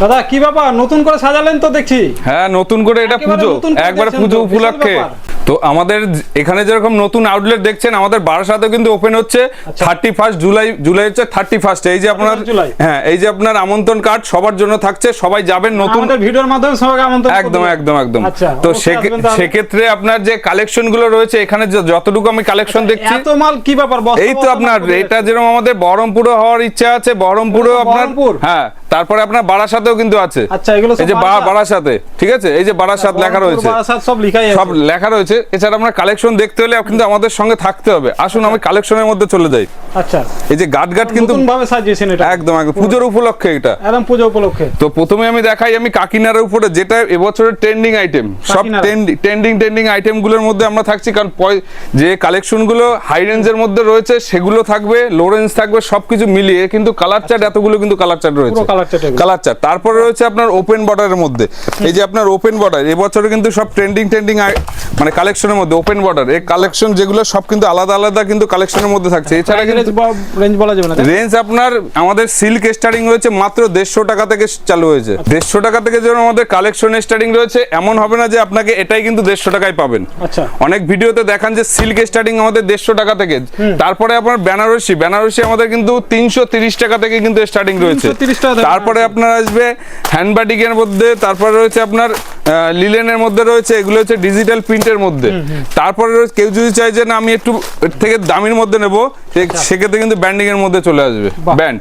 দাদা কি ব্যাপার? নতুন করে সাজালেন তো দেখছি। হ্যাঁ নতুন করে এটা পুজো। একবার পুজো উপলক্ষে। তো আমাদের এখানে যেরকম নতুন আউটলেট দেখছেন আমাদের বারাসাতেও কিন্তু ওপেন হচ্ছে আচ্ছা। থার্টি ফার্স্ট জুলাই জুলাই হচ্ছে থার্টি ফার্স্ট এই যে আপনার হ্যাঁ এই যে আপনার আমন্ত্রণ কার্ড সবার জন্য থাকছে সবাই যাবেন নতুন ভিডিওর মাধ্যমে সবাইকে আমন্ত্রণ একদম একদম একদম। আচ্ছা তো। সেক্ষেত্রে আপনার যে কালেকশনগুলো রয়েছে এখানে যতটুকু আমি কালেকশন দেখছি এত মাল কি ব্যাপার? এই তো আপনার এটা যেরকম আমাদের বহরমপুরে হওয়ার ইচ্ছা আছে বহরমপুরেও আপনার হ্যাঁ তারপরে আপনার বারাসাতেও কিন্তু আছে। আচ্ছা, এগুলো এই যে বারাসাত? ঠিক আছে? এই যে বারাসাত লেখা রয়েছে। সব লেখা রয়েছে। এছাড়া আপনার কালেকশন দেখতে হলে কিন্তু আমাদের সঙ্গে থাকতে হবে। আসুন আমি কালেকশনের মধ্যে চলে যাই। আচ্ছা। এই যে গাট গাট কিন্তু ভাবে সাজিয়েছেন এটা। একদম একদম। পুজোর উপলক্ষে এটা। একদম পুজো উপলক্ষে। তো প্রথমে আমি দেখাই আমি কাকিনার উপরে যেটা এবছরের ট্রেন্ডিং আইটেম সব ট্রেন্ডিং ট্রেন্ডিং আইটেমগুলোর মধ্যে আমরা থাকছি কারণ যে কালেকশনগুলো হাই রেঞ্জের মধ্যে রয়েছে সেগুলো থাকবে লো রেঞ্জ থাকবে সবকিছু মিলিয়ে কিন্তু কালার চার্ট এতগুলো কিন্তু কালার চার্ট রয়েছে। কালার চার্ট তারপরে রয়েছে আপনার ওপেন বর্ডারের মধ্যে। এই যে আপনার ওপেন বর্ডার এবছরে কিন্তু সব ট্রেন্ডিং ট্রেন্ডিং মানে কালেকশনের মধ্যে ওপেন বর্ডার এই কালেকশন যেগুলো সব কিন্তু আলাদা আলাদা কিন্তু কালেকশনের মধ্যে থাকছে। এছাড়া কিন্তু রেঞ্জ বলা যাবে না রেঞ্জ আপনার আমাদের সিল্ক স্টার্টিং রয়েছে মাত্র দেড়শো টাকা থেকে চালু হয়েছে। দেড়শো টাকা থেকে যেমন আমাদের কালেকশন স্টার্টিং রয়েছে এমন হবে না যে আপনাকে এটাই কিন্তু দেড়শো টাকায় পাবেন। আচ্ছা। অনেক ভিডিওতে দেখান যে সিল্ক স্টার্টিং আমাদের দেড়শো টাকা থেকে। তারপরে আপনার বেনারসি বেনারসি আমাদের কিন্তু তিনশো তিরিশ টাকা থেকে কিন্তু স্টার্টিং রয়েছে। 330 টাকা তারপরে আপনার আসবে হ্যান্ডবাটিক এর মধ্যে তারপরে রয়েছে আপনার লিলেনের মধ্যে রয়েছে এগুলো হচ্ছে ডিজিটাল প্রিন্টের মধ্যে। তারপরে কেউ যদি চাই যে না আমি একটু থেকে দামির মধ্যে নেব সে- সেক্ষেত্রে কিন্তু ব্যান্ডিং এর মধ্যে চলে আসবে। আচ্ছা। ব্যান্ড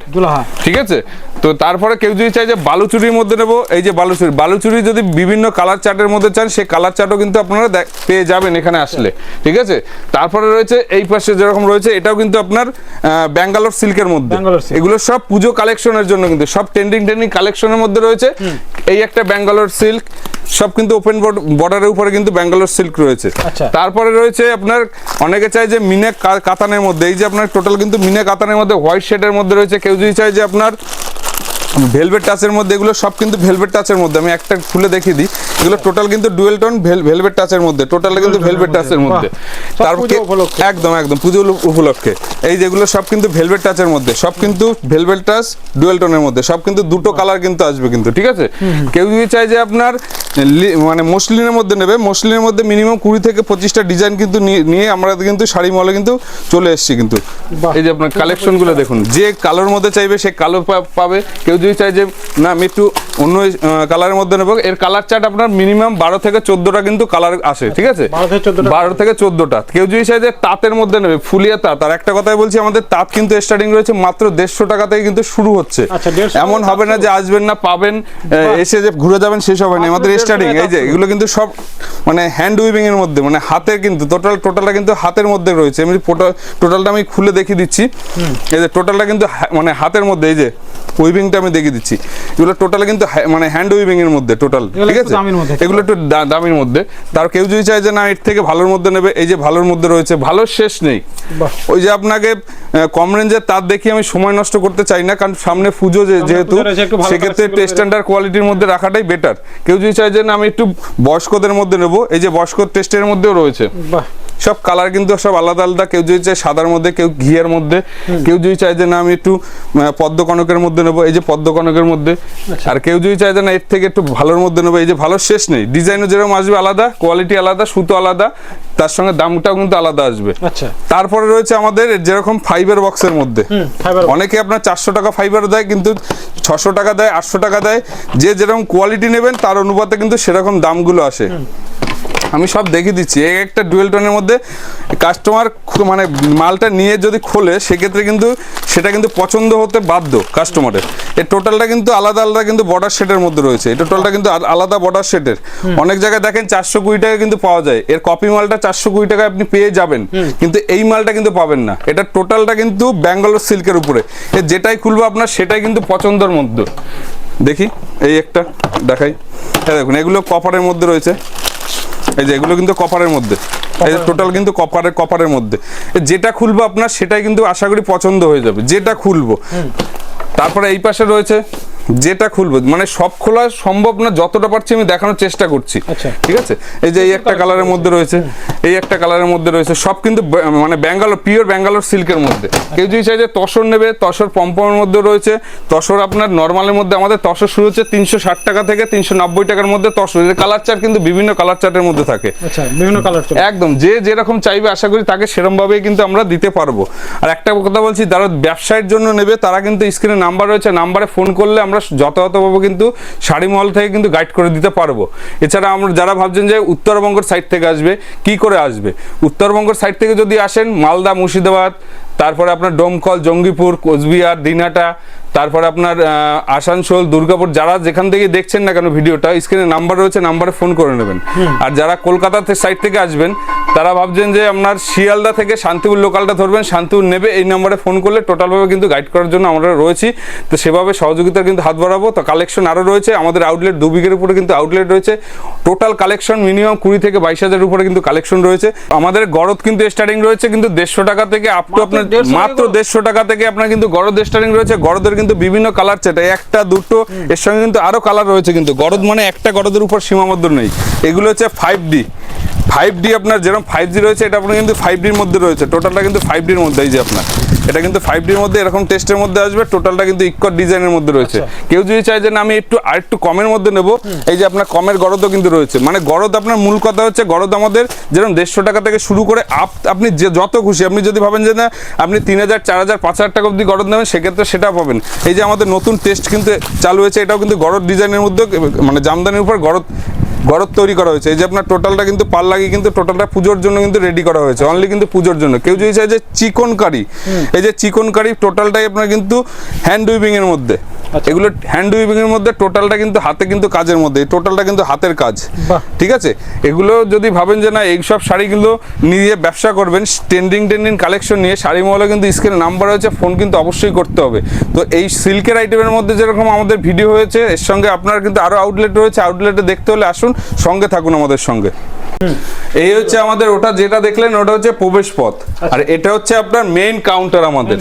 ঠিক আছে? তো তারপরে কেউ যদি চাই যে বালুচুরির মধ্যে নেব এই যে বালুচুরি। বালুচুরি যদি বিভিন্ন কালার চার্টের মধ্যে চান সেই কালার চার্টও কিন্তু আপনারা পেয়ে যাবেন এখানে আসলে। ঠিক আছে? তারপরে রয়েছে এই পাশে যেরকম রয়েছে এটাও কিন্তু আপনার ব্যাঙ্গালোর সিল্কের মধ্যে। এগুলো সব পুজো কালেকশনের জন্য কিন্তু সব ট্রেন্ডিং ট্রেন্ডিং কালেকশনের মধ্যে রয়েছে। এই একটা ব্যাঙ্গালোর সিল্ক সব কিন্তু ওপেন বর্ডারের উপরে কিন্তু ব্যাঙ্গালোর সিল্ক রয়েছে। আচ্ছা। তারপরে রয়েছে আপনার অনেকে চাই যে মিনে কাতানের মধ্যে। এই যে আপনার টোটাল কিন্তু মিনে কাতানের মধ্যে হোয়াইট শেডের মধ্যে রয়েছে। কেউ যদি চাই যে আপনার ভেলভেট টাচের মধ্যে এগুলো সব কিন্তু ভেলভেট টাচের মধ্যে আমি একটা খুলে দেখিয়ে দিই। এগুলো টোটাল কিন্তু ডুয়েল টোন ভেলভেট টাচের মধ্যে টোটাল কিন্তু ভেলভেট টাচের মধ্যে। তারপর একদম একদম পুজো উপলক্ষে। এই যেগুলো সব কিন্তু ভেলভেট টাচের মধ্যে সব কিন্তু ভেলভেট টাচ ডুয়েল টোনের মধ্যে সব কিন্তু দুটো কালার কিন্তু আসবে কিন্তু ঠিক আছে? কেউ যদি চাই যে আপনার মানে মসলিনের মধ্যে নেবে মসলিনের মধ্যে মিনিমাম কুড়ি থেকে পঁচিশটা ডিজাইন কিন্তু নিয়ে- আমরা কিন্তু শাড়ি মলে কিন্তু চলে এসেছি কিন্তু। এই যে আপনার কালেকশনগুলো দেখুন যে কালোর মধ্যে চাইবে সে কালো পাবে কেউ যদি চাই যে না আমি একটু অন্য কালারের মধ্যে নেব এর কালার চার্ট আপনার মিনিমাম বারো থেকে চোদ্দটা কিন্তু কালার আসে ঠিক আছে? 12 থেকে 14টা বারো থেকে চোদ্দটা। কেউ যদি চাই যে তাঁতের মধ্যে নেবে ফুলিয়া তাঁত আর একটা কথাই বলছি আমাদের তাঁত কিন্তু স্টার্টিং রয়েছে মাত্র দেড়শো টাকা থেকে কিন্তু শুরু হচ্ছে। আচ্ছা, 150 এমন হবে না যে আসবেন না পাবেন এসে যে ঘুরে যাবেন সেসব হবে না। আমাদের স্টার্টিং এই যে এগুলো কিন্তু সব মানে হ্যান্ড উইভিং এর মধ্যে মানে হাতের কিন্তু টোটাল টোটালটা কিন্তু হাতের মধ্যে রয়েছে। এমনি টোটালটা আমি খুলে দেখিয়ে দিচ্ছি। এই যে টোটালটা কিন্তু মানে হাতের মধ্যে এই যে উইভিংটা আমি দেখিয়ে দিচ্ছি। এগুলো টোটাল কিন্তু মানে হ্যান্ড উইভিং এর মধ্যে টোটাল ঠিক আছে? এগুলো একটু দামের মধ্যে। তার কেউ যদি চায় যে না এর থেকে ভালোর মধ্যে নেবে এই যে ভালোর মধ্যে রয়েছে ভালো শেষ নেই। ওই যে আপনাকে কম রেঞ্জের তার দেখি আমি সময় নষ্ট করতে চাই না কারণ সামনে পুজো যে- যেহেতু সেক্ষেত্রে স্ট্যান্ডার্ড কোয়ালিটির মধ্যে রাখাটাই বেটার কেউ যদি চায় যে না আমি একটু বয়স্কদের মধ্যে নেব এই যে বয়স্ক টেস্টের মধ্যেও রয়েছে। বাহ। সব কালার কিন্তু সব আলাদা আলাদা। কেউ যদি চায় সাদার মধ্যে কেউ ঘিয়ের মধ্যে কেউ যদি চায় যে না আমি একটু পদ্ম কনকের মধ্যে নেব এই যে পদ্ম কনকের মধ্যে। আচ্ছা। আর কেউ যদি চায় যে না এর থেকে একটু ভালোর মধ্যে নেব এই যে ভালো শেষ নেই। ডিজাইনও যেরকম আসবে আলাদা কোয়ালিটি আলাদা সুতো আলাদা তার সঙ্গে দামটাও কিন্তু আলাদা আসবে। আচ্ছা। তারপরে রয়েছে আমাদের যেরকম ফাইবার বক্সের মধ্যে। অনেকে আপনার চারশো টাকা ফাইবার দেয় কিন্তু ছশো টাকা দেয় আটশো টাকা দেয়। যে যেরকম কোয়ালিটি নেবেন তার অনুপাতে কিন্তু সেরকম দামগুলো আসে। আমি সব দেখিয়ে দিচ্ছি। এই একটা ডুয়েল টোনের মধ্যে কাস্টমার মানে মালটা নিয়ে যদি খোলে সেক্ষেত্রে কিন্তু সেটা কিন্তু পছন্দ হতে বাধ্য কাস্টমারের এই টোটালটা কিন্তু আলাদা আলাদা কিন্তু বর্ডার সেটের মধ্যে রয়েছে। এই টোটালটা কিন্তু আল- আলাদা বর্ডার সেটের অনেক জায়গায় দেখেন চারশো কুড়ি টাকা কিন্তু পাওয়া যায়। এর কপি মালটা চারশো কুড়ি টাকা আপনি পেয়ে যাবেন। কিন্তু এই মালটা কিন্তু পাবেন না। এটা টোটালটা কিন্তু ব্যাঙ্গালোর সিল্কের উপরে। এর যেটাই খুলবো আপনার সেটাই কিন্তু পছন্দের মধ্যে। দেখি এই একটা দেখাই। এই দেখুন এগুলো কপারের মধ্যে রয়েছে। এই যে এগুলো কিন্তু কপারের মধ্যে। এই যে টোটাল কিন্তু কপারের কপারের মধ্যে। যেটা খুলবো আপনার সেটাই কিন্তু আশা করি পছন্দ হয়ে যাবে। যেটা খুলবো। তারপরে এই পাশে রয়েছে যেটা খুলবো মানে সব খোলা সম্ভব না যতটা পারছি আমি দেখানোর চেষ্টা করছি। আচ্ছা। ঠিক আছে? এই যে এই একটা কালারের মধ্যে রয়েছে এই একটা কালারের মধ্যে রয়েছে সব কিন্তু মানে ব্যাঙ্গালোর পিওর ব্যাঙ্গালোর সিল্কের মধ্যে। কেউ যদি চাই যে তসর নেবে তসর পম্পমের মধ্যে রয়েছে তসর আপনার নর্মালের মধ্যে আমাদের তসর শুরু হচ্ছে তিনশো ষাট টাকা থেকে তিনশো নব্বই টাকার মধ্যে তসর। কালার চার্ট কিন্তু বিভিন্ন কালার চার্টের মধ্যে থাকে। আচ্ছা বিভিন্ন কালার একদম যে যেরকম চাইবে আশা করি তাকে সেরকম ভাবেই কিন্তু আমরা দিতে পারব। আর একটা কথা বলছি যারা ব্যবসায়ের জন্য নেবে তারা কিন্তু স্ক্রিনে নাম্বার রয়েছে নাম্বারে ফোন করলে আমরা যথাযথভাবে কিন্তু শাড়ি মহল থেকে কিন্তু গাইড করে দিতে পারব। এছাড়া আমরা যারা ভাবছেন যে উত্তরবঙ্গের সাইড থেকে আসবে, কি করে আসবে? উত্তরবঙ্গের সাইড থেকে যদি আসেন, মালদা, মুর্শিদাবাদ, তারপরে আপনার ডোমকল, জঙ্গিপুর, কোচবিহার, দিনহাটা তারপরে আপনার আসানসোল দুর্গাপুর যারা যেখান থেকে দেখছেন না কেন ভিডিওটা স্ক্রিনে নাম্বার রয়েছে নাম্বারে ফোন করে নেবেন। আর যারা কলকাতা সাইড থেকে আসবেন তারা ভাবছেন যে আপনার শিয়ালদা থেকে শান্তিপুর লোকালটা ধরবেন শান্তিপুর নেবে এই নাম্বারে ফোন করলে টোটালভাবে কিন্তু গাইড করার জন্য আমরা রয়েছি। তো সেভাবে সহযোগিতার কিন্তু হাত বাড়াবো। তো কালেকশন আরও রয়েছে আমাদের আউটলেট দু বিঘের উপরে কিন্তু আউটলেট রয়েছে। টোটাল কালেকশন মিনিমাম কুড়ি থেকে বাইশ হাজারের উপরে কিন্তু কালেকশন রয়েছে। আমাদের গরদ কিন্তু স্টার্টিং রয়েছে কিন্তু দেড়শো টাকা থেকে আপ টু আপনার মাত্র দেড়শো টাকা থেকে আপনার কিন্তু গরদ স্টারিং রয়েছে। গরদের কিন্তু বিভিন্ন কালার চেটে একটা, দুটো, এর সঙ্গে কিন্তু আরও কালার রয়েছে কিন্তু। গরদ মানে একটা গরদের উপর সীমাবদ্ধ নেই। এগুলো হচ্ছে ফাইভ ডি ফাইভ ডি আপনার যেরকম ফাইভ জি রয়েছে এটা আপনার কিন্তু ফাইভ ডির মধ্যে রয়েছে। টোটালটা কিন্তু ফাইভ ডির মধ্যে এই যে আপনার। এটা কিন্তু ফাইভ ডির মধ্যে এরকম টেস্টের মধ্যে আসবে টোটালটা কিন্তু ইকর ডিজাইনের মধ্যে রয়েছে। কেউ যদি চায় যে না আমি একটু আর একটু কমের মধ্যে নেব এই যে আপনার কমের গরদও কিন্তু রয়েছে। মানে গরদ আপনার মূল কথা হচ্ছে গরদ আমাদের যেরকম দেড়শো টাকা থেকে শুরু করে আপ আপনি যে যত খুশি আপনি যদি ভাবেন যে না আপনি তিন হাজার চার হাজার পাঁচ হাজার টাকা অবধি গরদ নেবেন সেক্ষেত্রে সেটা পাবেন। এই যে আমাদের নতুন টেস্ট কিন্তু চালু হয়েছে এটাও কিন্তু গরদ ডিজাইনের মধ্যে মানে জামদানির উপর গরদ গরদ তৈরি করা হয়েছে। এই যে আপনার টোটালটা কিন্তু পাল লাগিয়ে কিন্তু টোটালটা পুজোর জন্য কিন্তু রেডি করা হয়েছে। অনলি কিন্তু পুজোর জন্য। কেউ যদি চায় যে চিকন কারি এই যে চিকন কারি টোটালটাই আপনার কিন্তু হ্যান্ড উইভিং এর মধ্যে। আচ্ছা। এগুলো হ্যান্ড উইভিং এর মধ্যে টোটালটা কিন্তু হাতে কিন্তু কাজের মধ্যে। টোটালটা কিন্তু হাতের কাজ। ঠিক আছে? এগুলো যদি ভাবেন যে না এইসব শাড়িগুলো নিয়ে ব্যবসা করবেন ট্রেন্ডিং ট্রেন্ডিং কালেকশন নিয়ে শাড়ি মহলে কিন্তু স্ক্রিনে নাম্বার হয়েছে ফোন কিন্তু অবশ্যই করতে হবে। তো এই সিল্কের আইটেমের মধ্যে যেরকম আমাদের ভিডিও হয়েছে এর সঙ্গে আপনার কিন্তু আরও আউটলেট রয়েছে। আউটলেটে দেখতে হলে আসুন। সঙ্গে থাকুন আমাদের সঙ্গে। এই হচ্ছে আমাদের ওটা যেটা দেখলেন ওটা হচ্ছে প্রবেশ পথ। আর এটা হচ্ছে আপনার মেইন কাউন্টার আমাদের।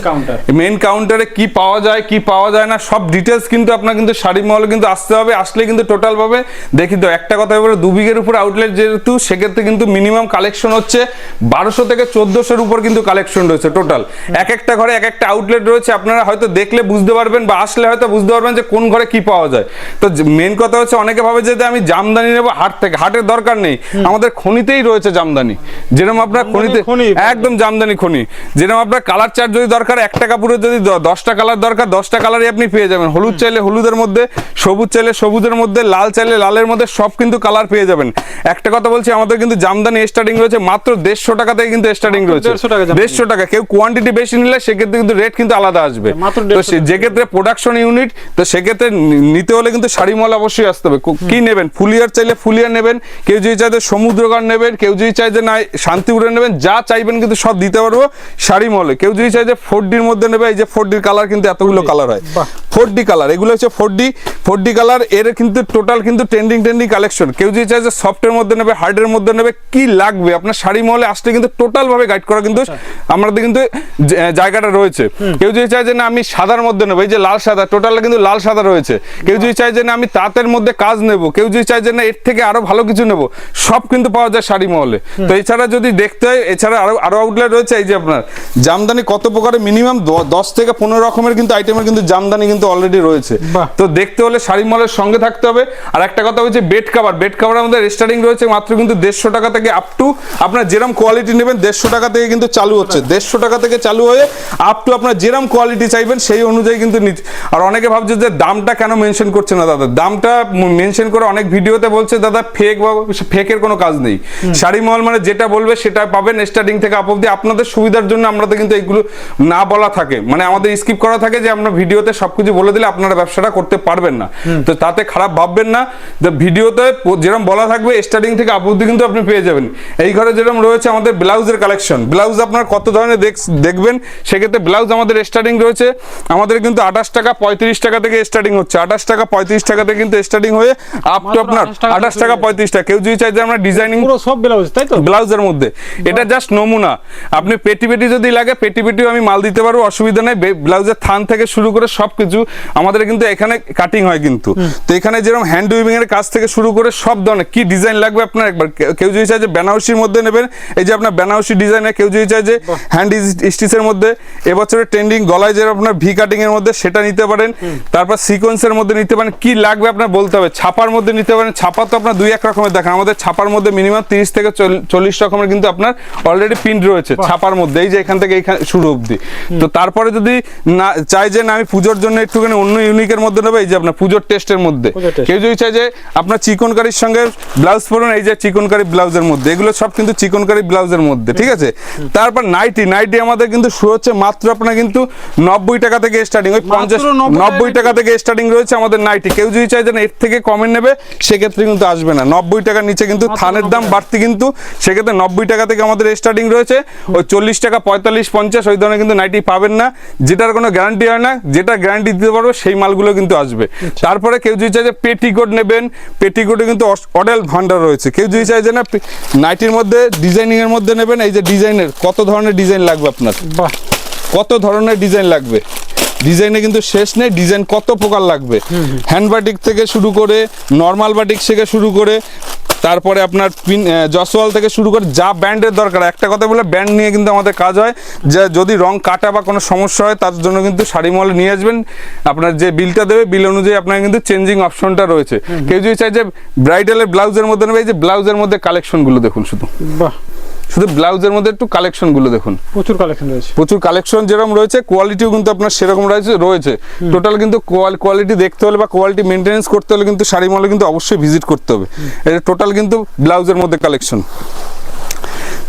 মেইন কাউন্টারে কি পাওয়া যায় কি পাওয়া যায় না সব ডিটেলস কিন্তু আপনার কিন্তু শাড়ি মহলে কিন্তু আসতে হবে আসলে কিন্তু টোটাল ভাবে দেখি তো একটা কথা বলে দু বিঘের উপর আউটলেট যেহেতু সেক্ষেত্রে কিন্তু মিনিমাম কালেকশন হচ্ছে বারোশো থেকে চোদ্দশোর উপর কিন্তু কালেকশন রয়েছে টোটাল এক একটা ঘরে এক একটা আউটলেট রয়েছে আপনারা হয়তো দেখলে বুঝতে পারবেন বা আসলে হয়তো বুঝতে পারবেন যে কোন ঘরে কি পাওয়া যায়। তো মেন কথা হচ্ছে অনেকে ভাবে যে আমি জামদানি নেব হাট থেকে। হাটের দরকার নেই। আমাদের খনিতেই রয়েছে জামদানি। যেরকম আপনার খনিতে একদম জামদানি খনি। যেরকম আপনার কালার চার্ট যদি দরকার একটা কাপড়ের যদি দশটা কালার দরকার দশটা কালারই আপনি পেয়ে যাবেন। হলুদ চাইলে হলুদের মধ্যে সবুজ চাইলে সবুজের মধ্যে লাল চাইলে লালের মধ্যে সব কিন্তু কালার পেয়ে যাবেন। একটা কথা বলছি আমাদের কিন্তু জামদানি স্টার্টিং রয়েছে মাত্র দেড়শো টাকা থেকে কিন্তু স্টার্টিং রয়েছে। 150 টাকা দেড়শো টাকা। কেউ কোয়ান্টিটি বেশি নিলে সেক্ষেত্রে কিন্তু রেট কিন্তু আলাদা আসবে। মাত্র তো 150 সে- যে ক্ষেত্রে প্রোডাকশন ইউনিট তো সেক্ষেত্রে নিতে হলে কিন্তু শাড়ি মল অবশ্যই আসতে হবে। কি নেবেন? ফুলিয়ার চাইলে ফুলিয়ার নেবেন কেউ যদি চাইতে সমুদ্রগান নেবেন কেউ যদি চাই যে না শান্তিপুরে নেবেন যা চাইবেন কিন্তু সব দিতে পারব। শাড়ি মলে কেউ যদি চাই যে ফোর ডির মধ্যে নেবে এই যে ফোর ডির কালার কিন্তু এতগুলো কালার হয়। Four D colour. এগুলো হচ্ছে ফোর ডি ফোর ডি কালারের কিন্তু টোটাল কিন্তু ট্রেন্ডিং ট্রেন্ডিং কালেকশন কেউ যদি চাই যে সফটের মধ্যে নেবে হার্ডের মধ্যে নেবে কি লাগবে? আপনার শাড়ি মহলে আসলে কিন্তু টোটাল ভাবে গাইড করা কিন্তু আমাদের কিন্তু জায়গাটা রয়েছে। কেউ যদি চায় যে না আমি সাদার মধ্যে নেব এই যে লাল সাদা টোটাল কিন্তু লাল সাদা রয়েছে। কেউ যদি চায় যে না আমি তাঁতের মধ্যে কাজ নেব কেউ যদি চায় যে না এর থেকে আরও ভালো কিছু নেব সব কিন্তু পাওয়া যায় শাড়ি মহলে। তো এছাড়া যদি দেখতে হয় এছাড়া আরও আরও আউটলেট রয়েছে এই যে আপনার জামদানি কত প্রকারের? মিনিমাম দশ থেকে পনেরো রকমের কিন্তু আইটেমের কিন্তু জামদানি কিন্তু অলরেডি রয়েছে। তো দেখতে হলে শাড়ি মলের সঙ্গে থাকতে হবে। আর একটা কথা হচ্ছে বেড কাভার বেড কাভার আমাদের স্টার্টিং রয়েছে মাত্র কিন্তু দেড়শো টাকা থেকে আপ টু আপনার যেরকম কোয়ালিটি নেবেন দেড়শো টাকা থেকে কিন্তু চালু হচ্ছে। দেড়শো টাকা থেকে চালু হয়ে আপ টু আপনার যেরকম কোয়ালিটি চাইবেন সেই অনুযায়ী কিন্তু নিতে আর অনেকে ভাবছে যে দামটা কেন মেনশন করছে না দাদা? দামটা মেনশন করে অনেক ভিডিওতে বলছে দাদা ফেক বা ফেকের কোনো কাজ নেই। শাড়ি মহল মানে যেটা বলবে সেটা পাবেন স্টার্টিং থেকে আপ অব্দি আপনাদের সুবিধার জন্য আমরা তো কিন্তু এগুলো না বলা থাকে। মানে আমাদের স্কিপ করা থাকে যে আমরা ভিডিওতে সবকিছু বলে দিলে আপনারা ব্যবসাটা করতে পারবেন না। তো তাতে খারাপ ভাববেন না। যে ভিডিওতে যেরকম বলা থাকবে স্টার্টিং থেকে আপ অব্দি কিন্তু আপনি পেয়ে যাবেন। এই ঘরে যেরকম রয়েছে আমাদের ব্লাউজের কালেকশন ব্লাউজ আপনার কত ধরনের দেখবেন সেক্ষেত্রে ব্লাউজ আমাদের স্টার্টিং রয়েছে। আমাদের কিন্তু আঠাশ টাকা পঁয়ত্রিশ টাকা থেকে স্টার্টিং হচ্ছে। আঠাশ টাকা পঁয়ত্রিশ টাকা থেকে কিন্তু স্টার্টিং হয়ে আপ টু আপনার আঠাশ টাকা পঁয়ত্রিশ টাকা। কেউ যদি চাই যে আমরা ডিজাইনিং পুরো সব ব্লাউজ তাই তো? ব্লাউজের মধ্যে। এটা জাস্ট নমুনা। আপনি পেটি পেটি যদি লাগে পেটি পেটিও আমি মাল দিতে পারব অসুবিধা নেই। ব্লাউজের থান থেকে শুরু করে সবকিছু আমাদের কিন্তু এখানে কাটিং হয় কিন্তু। তো এখানে যেরকম হ্যান্ড উইভিং এর কাজ থেকে শুরু করে সব ধরনের কি ডিজাইন লাগবে আপনার একবার? কেউ যদি চায় যে বেনারসির মধ্যে নেবেন এই যে আপনার বেনারসি ডিজাইনে কেউ যদি চায় যে হ্যান্ড স্টিচের মধ্যে এবছরের ট্রেন্ডিং গলায় যে আপনার ভি কাটিং এর মধ্যে সেটা নিতে পারেন। তারপর সিকোয়েন্সের মধ্যে নিতে পারেন কি লাগবে আপনার বলতে হবে। ছাপার মধ্যে নিতে পারেন ছাপা তো আপনার দুই এক রকমের দেখেন আমাদের ছাপার মধ্যে মিনিমাম তিরিশ থেকে চল্লিশ রকমের কিন্তু আপনার অলরেডি প্রিন্ট রয়েছে ছাপার মধ্যে এই যে এখান থেকে এখানে শুরু অবধি। তো তারপরে যদি না চাই যে না আমি পুজোর জন্য একটুখানি অন্য ইউনিকের মধ্যে নেব এই যে আপনার পুজোর টেস্টের মধ্যে। কেউ যদি চাই যে আপনার চিকনকারির সঙ্গে ব্লাউজ পরুন এই যে চিকনকারি ব্লাউজের মধ্যে এগুলো সব কিন্তু চিকনকারি ব্লাউজের মধ্যে ঠিক আছে? তারপর নাইটি নাইটি আমাদের কিন্তু শুরু হচ্ছে মাত্র আপনার কিন্তু নব্বই টাকা থেকে স্টার্টিং ওই পঞ্চাশ নব্বই টাকা থেকে। স্টার্টিং রয়েছে আমাদের নাইটি কেউ যদি চাই যে এর থেকে কমে নেবে সেক্ষেত্রে কিন্তু আসবে না। নব্বই টাকার নিচে কিন্তু থানের দাম বাড়তি কিন্তু সেক্ষেত্রে নব্বই টাকা থেকে আমাদের স্টার্টিং রয়েছে। ওই চল্লিশ টাকা পঁয়তাল্লিশ পঞ্চাশ ওই ধরনের কিন্তু নাইটি পাবেন না। যেটার কোনো গ্যারান্টি হয় না যেটা গ্যারান্টি দিতে পারব সেই মালগুলো কিন্তু আসবে। তারপরে কেউ যদি চাই যে পেটিকোট নেবেন পেটিকোটে কিন্তু অডেল ভান্ডার রয়েছে। কেউ যদি চাই যে না নাইটির মধ্যে ডিজাইনিং এর মধ্যে নেবেন এই যে ডিজাইনের কত ধরনের ডিজাইন লাগবে আপনার? বাহ। কত ধরনের ডিজাইন লাগবে? ডিজাইনে কিন্তু শেষ নেই ডিজাইন কত প্রকার লাগবে? হ্যান্ড বাটিক থেকে শুরু করে নর্মাল বাটিক থেকে শুরু করে তারপরে আপনার পিন জসওয়াল থেকে শুরু করে যা ব্যান্ডের দরকার একটা কথা বলে ব্যান্ড নিয়ে কিন্তু আমাদের কাজ হয়। যে যদি রং কাটা বা কোনো সমস্যা হয় তার জন্য কিন্তু শাড়ি মলে নিয়ে আসবেন। আপনার যে বিলটা দেবে বিল অনুযায়ী আপনার কিন্তু চেঞ্জিং অপশনটা রয়েছে। কেউ যদি চাই যে ব্রাইডালের ব্লাউজের মধ্যে নেবে এই যে ব্লাউজের মধ্যে কালেকশনগুলো দেখুন শুধু। বাহ। শুধু ব্লাউজের মধ্যে একটু কালেকশনগুলো দেখুন। প্রচুর কালেকশন রয়েছে। প্রচুর কালেকশন যেরকম রয়েছে কোয়ালিটিও কিন্তু আপনার সেরকম রয়েছে রয়েছে। টোটাল কিন্তু কোয়ালিটি দেখতে হলে বা কোয়ালিটি মেনটেন্স করতে হলে কিন্তু শাড়ি মলে কিন্তু অবশ্যই ভিজিট করতে হবে। এটা টোটাল কিন্তু ব্লাউজের মধ্যে কালেকশন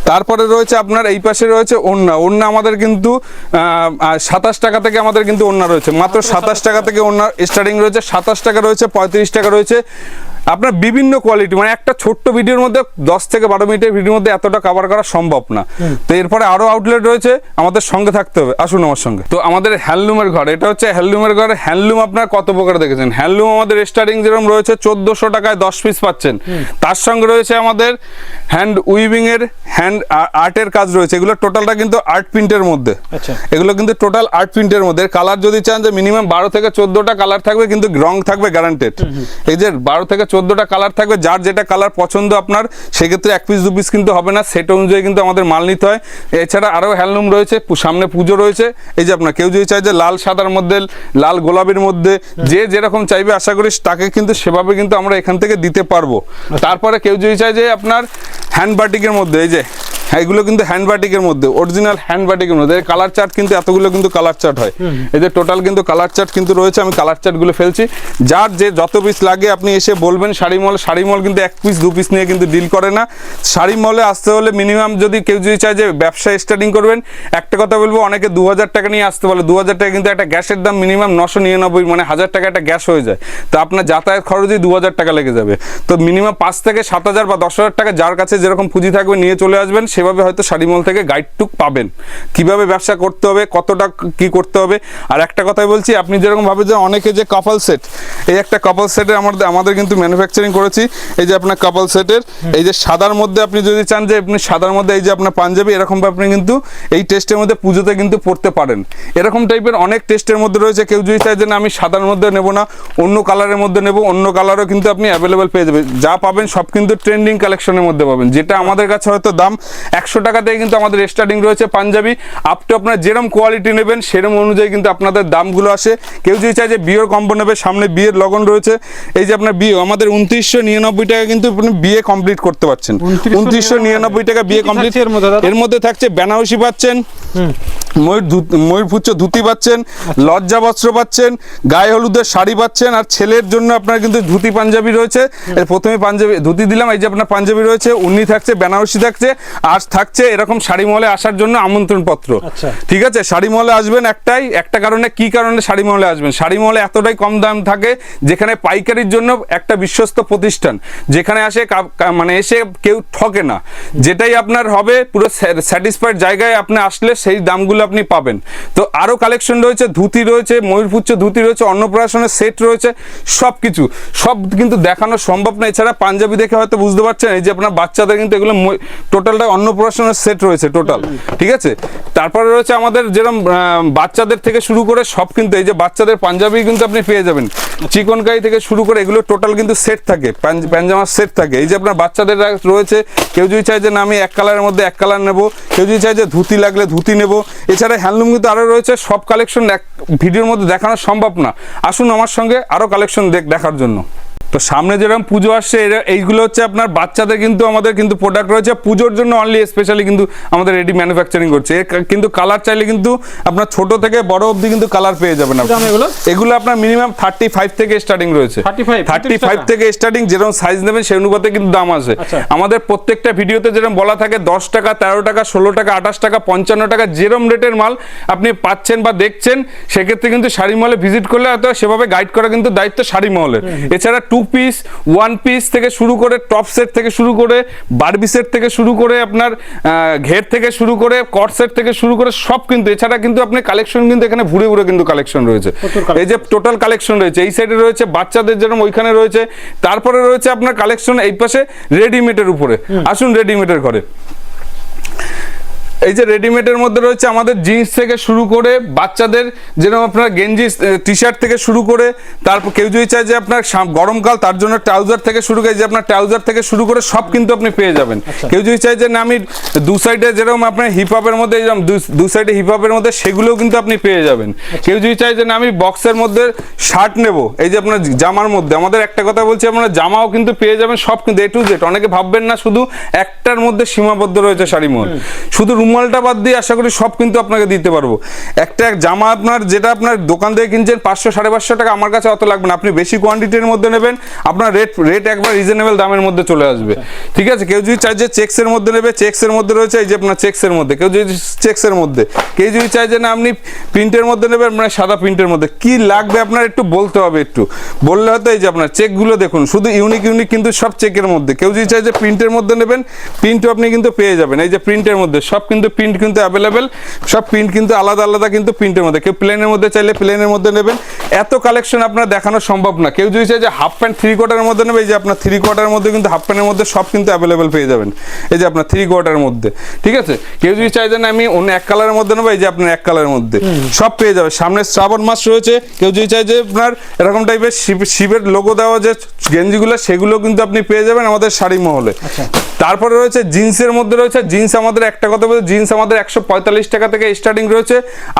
তারপরে রয়েছে আপনার এই পাশে রয়েছে ওন্না ওন্না আমাদের কিন্তু সাতাশ টাকা থেকে আমাদের কিন্তু ওন্না রয়েছে। মাত্র সাতাশ টাকা থেকে ওন্না স্টার্টিং রয়েছে। সাতাশ টাকা রয়েছে পঁয়ত্রিশ টাকা রয়েছে। আপনার বিভিন্ন কোয়ালিটি মানে একটা ছোট্ট ভিডিওর মধ্যে দশ থেকে বারো মিনিটের ভিডিওর মধ্যে এতটা কভার করা সম্ভব না। তো এরপরে আরও আউটলেট রয়েছে আমাদের সঙ্গে থাকতে হবে। আসুন আমার সঙ্গে। তো আমাদের হ্যান্ডলুমের ঘর এটা হচ্ছে হ্যান্ডলুমের ঘর। হ্যান্ডলুম আপনার কত প্রকার দেখেছেন? হ্যান্ডলুম আমাদের স্টার্টিং যেরকম রয়েছে চোদ্দশো টাকায় দশ পিস পাচ্ছেন। তার সঙ্গে রয়েছে আমাদের হ্যান্ড উইভিং এর হ্যান্ড আর্টের কাজ রয়েছে। এগুলো টোটালটা কিন্তু আর্ট প্রিন্টের মধ্যে। আচ্ছা। এগুলো কিন্তু টোটাল আর্ট প্রিন্টের মধ্যে। কালার যদি চান যে মিনিমাম বারো থেকে চোদ্দটা কালার থাকবে কিন্তু রং থাকবে গ্যারান্টেড এই যে বারো থেকে চোদ্দটা কালার থাকবে যার যেটা কালার পছন্দ আপনার সেক্ষেত্রে এক পিস দু পিস কিন্তু হবে না। সেট অনুযায়ী কিন্তু আমাদের মাল নিতে হয়। এছাড়া আরও হ্যান্ডলুম রয়েছে সামনে পুজো রয়েছে। এই যে আপনার কেউ যদি চাই যে লাল সাদার মধ্যে লাল গোলাপের মধ্যে যে যেরকম চাইবে আশা করি তাকে কিন্তু সেভাবে কিন্তু আমরা এখান থেকে দিতে পারব। তারপরে কেউ যদি চাই যে আপনার হ্যান্ড বাটিকের মধ্যে এই যে হ্যাঁ এগুলো কিন্তু হ্যান্ড বাটিকের মধ্যে অরিজিনাল হ্যান্ড বাটিকের মধ্যে। কালার চার্ট কিন্তু এতগুলো কিন্তু কালার চার্ট হয়। এই যে টোটাল কিন্তু কালার চার্ট কিন্তু রয়েছে আমি কালার চার্টগুলো ফেলছি। যার যে যত পিস লাগে আপনি এসে বলবেন শাড়ি মল শাড়ি মল কিন্তু এক পিস দু পিস নিয়ে কিন্তু ডিল করে না। শাড়ি মলে আসতে হলে মিনিমাম যদি কেউ যদি চায় যে ব্যবসা স্টার্টিং করবেন একটা কথা বলব অনেকে দু হাজার টাকা নিয়ে আসতে বলে দু হাজার টাকা কিন্তু একটা গ্যাসের দাম মিনিমাম নশো নিরানব্বই মানে হাজার টাকা একটা গ্যাস হয়ে যায়। তো আপনার যাতায়াত খরচই দু হাজার টাকা লেগে যাবে। তো মিনিমাম পাঁচ থেকে সাত হাজার বা দশ হাজার টাকা যার কাছে যেরকম পুঁজি থাকবে নিয়ে চলে আসবেন সেভাবে হয়তো শাড়িমল থেকে গাইডটুক পাবেন। কীভাবে ব্যবসা করতে হবে, কতটা কি করতে হবে? আর একটা কথাই বলছি, আপনি যেরকম ভাবে যে অনেকে যে কাপাল সেট এই একটা কাপাল সেটের আমাদের আমাদের কিন্তু ম্যানুফ্যাকচারিং করেছি। এই যে আপনার কাপাল সেটের এই যে সাদার মধ্যে আপনি যদি চান যে আপনি সাদার মধ্যে এই যে আপনার পাঞ্জাবি, এরকম আপনি কিন্তু এই টেস্টের মধ্যে পুজোতে কিন্তু পড়তে পারেন। এরকম টাইপের অনেক টেস্টের মধ্যে রয়েছে। কেউ যদি চায় যে না, আমি সাদার মধ্যে নেব না, অন্য কালারের মধ্যে নেব, অন্য কালারও কিন্তু আপনি অ্যাভেলেবেল পেয়ে যাবেন। যা পাবেন সব কিন্তু ট্রেন্ডিং কালেকশনের মধ্যে পাবেন। যেটা আমাদের কাছে হয়তো দাম একশো টাকা থেকে কিন্তু আমাদের স্টার্টিং রয়েছে পাঞ্জাবি। আপ টু আপনার যেরকম কোয়ালিটি নেবেন সেরকম অনুযায়ী কিন্তু আপনাদের দামগুলো আসে। কেউ যদি চায় যে বিয়ের কম্বো নেবে সামনে বিয়ের লগন রয়েছে। এই যে আপনার বিয়ে আমাদের উনত্রিশশো নিরানব্বই টাকা কিন্তু আপনি বিয়ে কমপ্লিট করতে পারছেন। 2999 উনত্রিশশো নিরানব্বই টাকা। বিয়ে কমপ্লিট এর মধ্যে এর মধ্যে থাকছে বেনারসি পাচ্ছেন ময়ূর ময়ূরপুচ্ছ ধুতি পাচ্ছেন লজ্জা বস্ত্র পাচ্ছেন গায়ে হলুদের শাড়ি পাচ্ছেন আর ছেলের জন্য আপনার কিন্তু ধুতি পাঞ্জাবি রয়েছে। প্রথমে পাঞ্জাবি ধুতি দিলাম এই যে আপনার পাঞ্জাবি রয়েছে উনি থাকছে বেনারসি থাকছে আর আজ থাকছে এরকম শাড়ি মহলে আসার জন্য আমন্ত্রণ পত্র আচ্ছা। ঠিক আছে? শাড়ি মহলে আসবেন একটাই একটা কারণে কি কারণে শাড়ি মহলে আসবেন? শাড়ি মহলে এতটাই কম দাম থাকে যেখানে পাইকারির জন্য একটা বিশ্বস্ত প্রতিষ্ঠান যেখানে আসে মানে এসে কেউ ঠকে না। যেটাই আপনার হবে পুরো স্যাটিসফাইড জায়গায় আপনি আসলে সেই দামগুলো আপনি পাবেন। তো আরও কালেকশন রয়েছে ধুতি রয়েছে ময়ূরপুচ্ছ ধুতি রয়েছে অন্নপ্রাশনের সেট রয়েছে সব কিছু সব কিন্তু দেখানো সম্ভব না। এছাড়া পাঞ্জাবি দেখে হয়তো বুঝতে পারছেন এই যে আপনার বাচ্চাদের কিন্তু এগুলো টোটালটা অন্নপ্রাশনের সেট রয়েছে টোটাল ঠিক আছে? তারপরে রয়েছে আমাদের যেরকম বাচ্চাদের থেকে শুরু করে সব কিন্তু, এই যে বাচ্চাদের পাঞ্জাবি কিন্তু আপনি পেয়ে যাবেন। চিকন কারি থেকে শুরু করে এগুলো টোটাল কিন্তু সেট থাকে প্যাঞ্জামার সেট থাকে। এই যে আপনার বাচ্চাদের রয়েছে, কেউ যদি চায় যে না আমি এক কালারের মধ্যে এক কালার নেব, কেউ যদি চায় যে ধুতি লাগলে ধুতি নেব, এছাড়া হ্যান্ডলুম কিন্তু আরও রয়েছে, সব কালেকশন এক ভিডিওর মধ্যে দেখানো সম্ভব না। আসুন আমার সঙ্গে আরও কালেকশন দেখ, দেখার জন্য। তো সামনে যেরকম পুজো আসছে এরা- এইগুলো হচ্ছে আপনার বাচ্চাদের কিন্তু আমাদের কিন্তু প্রোডাক্ট রয়েছে। পুজোর জন্য অনলি স্পেশালি কিন্তু আমাদের রেডি ম্যানুফ্যাকচারিং করছে। কিন্তু কালার চাইলে কিন্তু আপনার ছোট থেকে বড় অবধি কিন্তু কালার পেয়ে যাবেন? এগুলো? আপনার মিনিমাম থার্টি ফাইভ থেকে স্টার্টিং রয়েছে। থার্টি ফাইভ থেকে স্টার্টিং যেরকম সাইজ নেবেন সেই অনুপাতে কিন্তু দাম আছে আচ্ছা। আমাদের প্রত্যেকটা ভিডিওতে যেরকম বলা থাকে দশ টাকা তেরো টাকা ষোলো টাকা আঠাশ টাকা পঞ্চান্ন টাকা যেরম রেটের মাল আপনি পাচ্ছেন বা দেখছেন সেক্ষেত্রে কিন্তু শাড়ি মহলে ভিজিট করলে হয়তো সেভাবে গাইড করা কিন্তু দায়িত্ব শাড়ি মহলের এছাড়া টু পিস ওয়ান পিস থেকে শুরু করে টপ সেট থেকে শুরু করে বারবি সেট থেকে শুরু করে আপনার ঘের থেকে শুরু করে কট সেট থেকে শুরু করে সব কিন্তু এছাড়া কিন্তু আপনি কালেকশন কিন্তু এখানে ঘুরে ঘুরে কিন্তু কালেকশন রয়েছে। এই যে টোটাল কালেকশন রয়েছে এই সাইডে রয়েছে বাচ্চাদের যেরকম ওইখানে রয়েছে তারপরে রয়েছে আপনার কালেকশন এই পাশে রেডিমেডের উপরে। আসুন রেডিমেডের ঘরে। এই যে রেডিমেডের মধ্যে রয়েছে আমাদের জিন্স থেকে শুরু করে বাচ্চাদের যেরকম আপনার গেঞ্জি টি শার্ট থেকে শুরু করে তারপর কেউ যদি চায় যে আপনার গরমকাল তার জন্য ট্রাউজার থেকে শুরু করে যে আপনার ট্রাউজার থেকে শুরু করে সব কিন্তু আপনি পেয়ে যাবেন। কেউ যদি চায় যে না আমি দু সাইডে যেরকম আপনার হিপ হপের মধ্যে যেরকম দু- সাইডে হিপ হপের মধ্যে সেগুলোও কিন্তু আপনি পেয়ে যাবেন। কেউ যদি চায় যে না আমি বক্সের মধ্যে শার্ট নেব এই যে আপনার জামার মধ্যে আমাদের একটা কথা বলছি আপনার জামাও কিন্তু পেয়ে যাবেন সব কিন্তু এ টু জেড অনেকে ভাববেন না শুধু একটার মধ্যে সীমাবদ্ধ রয়েছে শাড়ি মহল শুধু রুমালটা বাদ দিয়ে আশা করি সব কিন্তু আপনাকে দিতে পারব। একটা এক জামা আপনার, যেটা আপনার দোকান থেকে কিনছেন পাঁচশো, সাড়ে পাঁচশো টাকা, আমার কাছে অত লাগবে না। আপনি বেশি কোয়ান্টিটির মধ্যে নেবেন, আপনার রেট রেট একবার রিজনেবল দামের মধ্যে চলে আসবে। ঠিক আছে? কেউ যদি চায় যে চেক্সের মধ্যে নেবে চেক্সের মধ্যে রয়েছে, এই যে আপনার চেক্সের মধ্যে। কেউ যদি চেক্সের মধ্যে, কেউ যদি চায় যে না, আপনি প্রিন্টের মধ্যে নেবেন মানে সাদা প্রিন্টের মধ্যে। কি লাগবে আপনার একটু বলতে হবে একটু। বললে হয়তো এই যে আপনার চেকগুলো দেখুন, শুধু ইউনিক ইউনিক কিন্তু সব চেকের মধ্যে। কেউ যদি চায় যে প্রিন্টের মধ্যে নেবেন প্রিন্টও আপনি কিন্তু পেয়ে যাবেন। এই যে প্রিন্টের মধ্যে, সব কিন্তু প্রিন্ট কিন্তু অ্যাভেলেবেল সব প্রিন্ট কিন্তু আলাদা আলাদা কিন্তু প্রিন্টের মধ্যে। কেউ প্লেনের মধ্যে চাইলে প্লেনের মধ্যে নেবেন। এত কালেকশন আপনার দেখানো সম্ভব না। কেউ যদি চায় যে হাফ প্যান্ট থ্রি কোয়ার্টারের মধ্যে নেবে এই যে আপনার থ্রি কোয়ার্টারের মধ্যে কিন্তু হাফ প্যান্টের মধ্যে সব কিন্তু অ্যাভেলেবেল পেয়ে যাবেন। এই যে আপনার থ্রি কোয়ার্টারের মধ্যে। ঠিক আছে? কেউ যদি চায় যে আমি অন্য এক কালারের মধ্যে নেব এই যে আপনার এক কালারের মধ্যে। সব পেয়ে যাবে। সামনে শ্রাবণ মাস রয়েছে। কেউ যদি চাই যে আপনার এরকম টাইপের শিব শিবের লোগো দেওয়া যে গেঞ্জিগুলো সেগুলো কিন্তু আপনি পেয়ে যাবেন আমাদের শাড়ি মহলে। তারপরে রয়েছে জিন্সের মধ্যে রয়েছে। জিন্স আমাদের একটা কথা বলতে জিন্স আমাদের একশো পঁয়তাল্লিশ টাকা থেকে স্টার্টিং রয়েছে।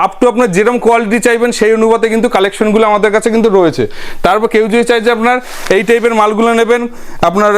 আপ টু আপনার যেরকম কোয়ালিটি চাইবেন সেই অনুপাতে কিন্তু কালেকশনগুলো আমাদের কাছে কিন্তু রয়েছে। তারপর কেউ যদি চাই যে আপনার এই টাইপের মালগুলো নেবেন আপনার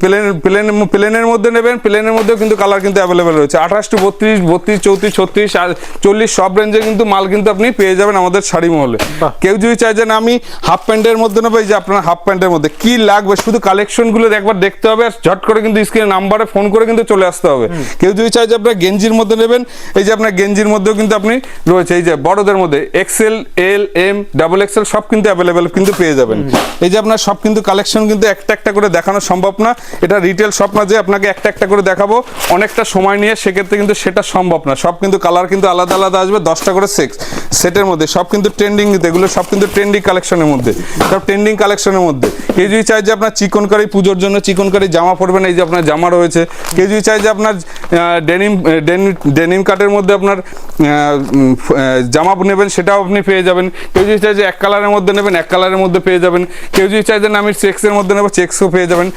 প্লেন প্লেন প্লেনের মধ্যে নেবেন প্লেনের মধ্যেও কিন্তু কালার কিন্তু অ্যাভেলেবেল রয়েছে। আঠাশ টু বত্রিশ বত্রিশ চৌত্রিশ ছত্রিশ আর চল্লিশ সব রেঞ্জে কিন্তু মাল কিন্তু আপনি পেয়ে যাবেন আমাদের শাড়ি মহলে। কেউ যদি চাই যে না আমি হাফ প্যান্টের মধ্যে নেব এই যে আপনার হাফ প্যান্টের মধ্যে কি লাগবে? শুধু কালেকশনগুলো একবার দেখতে হবে আর ঝট করে কিন্তু স্ক্রিনে নাম্বারে ফোন করে কিন্তু চলে আসতে হবে। কেউ যদি চাই যে আপনার গেঞ্জির মধ্যে নেবেন। এই যে আপনার গেঞ্জির মধ্যেও কিন্তু আপনি রয়েছে। এই যে বড়দের মধ্যে XL L M double XL সব কিন্তু অ্যাভেলেবেল কিন্তু পেয়ে যাবেন। এই যে আপনার সব কিন্তু কালেকশন কিন্তু একটা একটা করে দেখানো সম্ভব না। এটা রিটেল শপ না যে আপনাকে একটা একটা করে দেখাবো। অনেকটা সময় নিয়ে সেক্ষেত্রে কিন্তু সেটা সম্ভব না। সব কিন্তু কালার কিন্তু আলাদা আলাদা আসবে। দশটা করে সেক্স সেটের মধ্যে সব কিন্তু ট্রেন্ডিং এগুলো সব কিন্তু ট্রেন্ডিং কালেকশনের মধ্যে। সব ট্রেন্ডিং কালেকশনের মধ্যে। কেউ যদি চায় যে আপনার চিকনকারি পুজোর জন্য চিকনকারি জামা পরবেন এই যে আপনার জামা রয়েছে। কেউ যদি চায় যে আপনার ডেনিম ডেনিম কাটের মধ্যে আপনার জামা নেবেন সেটাও আপনি পেয়ে যাবেন। কেউ যদি চায় যে এক কালারের মধ্যে নেবেন এক কালারের মধ্যে পেয়ে যাবেন। কেউ যদি যে না আমি চেক্সের মধ্যে নেব চেক্সও পেয়ে যাবেন।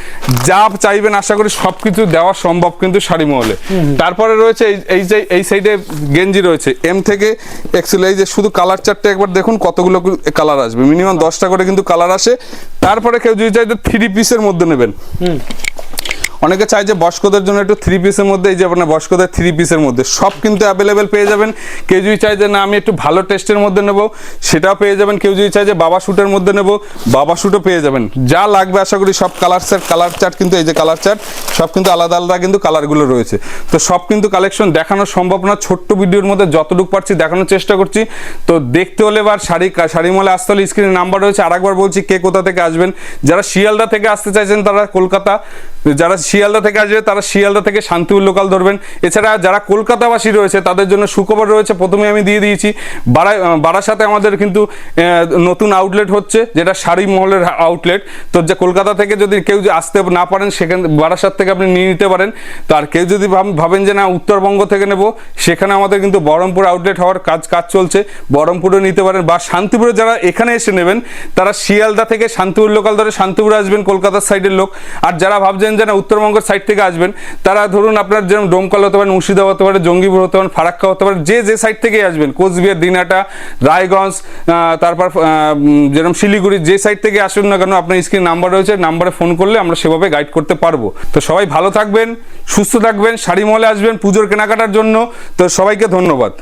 যা চাইবেন আশা করি সব কিছু দেওয়া সম্ভব কিন্তু শাড়ি মহলে। তারপরে রয়েছে এই- এই যে এই সাইডে গেঞ্জি রয়েছে। এম থেকে এক্সেল এই যে শুধু কালার চারটে একবার দেখুন কতগুলো কালার আসবে। মিনিমাম দশটা করে কিন্তু কালার আসে। তারপরে কেউ যদি চাই যে থ্রি পিসের মধ্যে নেবেন। অনেকে চায় যে বয়স্কদের জন্য একটু থ্রি পিসের মধ্যে, এই যে আপনার বয়স্কদের থ্রি পিসের মধ্যে, সব কিন্তু অ্যাভেলেবেল পেয়ে যাবেন। কেউ যদি চায় যে না, আমি একটু ভালো টেস্টের মধ্যে নেব, সেটাও পেয়ে যাবেন। কেউ যদি চায় যে বাবা শুটের মধ্যে নেব, বাবা শ্যুটও পেয়ে যাবেন। যা লাগবে আশা করি সব কালার সেট কালার চার্ট কিন্তু, এই যে কালার চার্ট সব কিন্তু আলাদা আলাদা কিন্তু কালারগুলো রয়েছে। তো সব কিন্তু কালেকশন দেখানো সম্ভব না, ছোট্ট ভিডিওর মধ্যে যতটুকু পারছি দেখানোর চেষ্টা করছি। তো দেখতে হলে এবার শাড়ি শাড়ি মলে আসতে হলে স্ক্রিনে নাম্বার রয়েছে। আরেকবার বলছি কে কোথা থেকে আসবেন। যারা শিয়ালদা থেকে আসতে চাইছেন, তারা কলকাতা, যারা শিয়ালদা থেকে আসবে, তারা শিয়ালদা থেকে শান্তিপুর লোকাল ধরবেন। এছাড়া যারা কলকাতাবাসী রয়েছে, তাদের জন্য সুখবর রয়েছে প্রথমে আমি দিয়ে দিয়েছি বারা বারাসাতে আমাদের কিন্তু নতুন আউটলেট হচ্ছে, যেটা শাড়ি মহলের আউটলেট তো যে কলকাতা থেকে যদি কেউ আসতে না পারেন, সেখান বারাসাত থেকে আপনি নিয়ে নিতে পারেন। তো আর কেউ যদি ভাব- ভাবেন যে না, উত্তরবঙ্গ থেকে নেব, সেখানে আমাদের কিন্তু বহরমপুর আউটলেট হওয়ার কাজ কাজ চলছে। বহরমপুরে নিতে পারেন, বা শান্তিপুরে যারা এখানে এসে নেবেন, তারা শিয়ালদা থেকে শান্তিপুর লোকাল ধরে শান্তিপুরে আসবেন, কলকাতার সাইডের লোক। আর যারা ভাবছেন যে না উত্তরবঙ্গের সাইড থেকে আসবেন, তারা ধরুন আপনার যেরকম ডোমকল হতে পারেন মুর্শিদাবাদ হতে পারে, জঙ্গিপুর হতে পারেন ফারাক্কা হতে পারে, যে যে সাইড থেকে আসবেন, কোচবিহার, দিনাটা, রায়গঞ্জ তারপর যেরকম শিলিগুড়ি, যে সাইড থেকে আসুন না কেন, আপনার স্ক্রিন নাম্বার রয়েছে নাম্বারে ফোন করলে আমরা সেভাবে গাইড করতে পারব। তো সবাই ভালো থাকবেন, সুস্থ থাকবেন শাড়ি মহলে আসবেন পুজোর কেনাকাটার জন্য। তো সবাইকে ধন্যবাদ।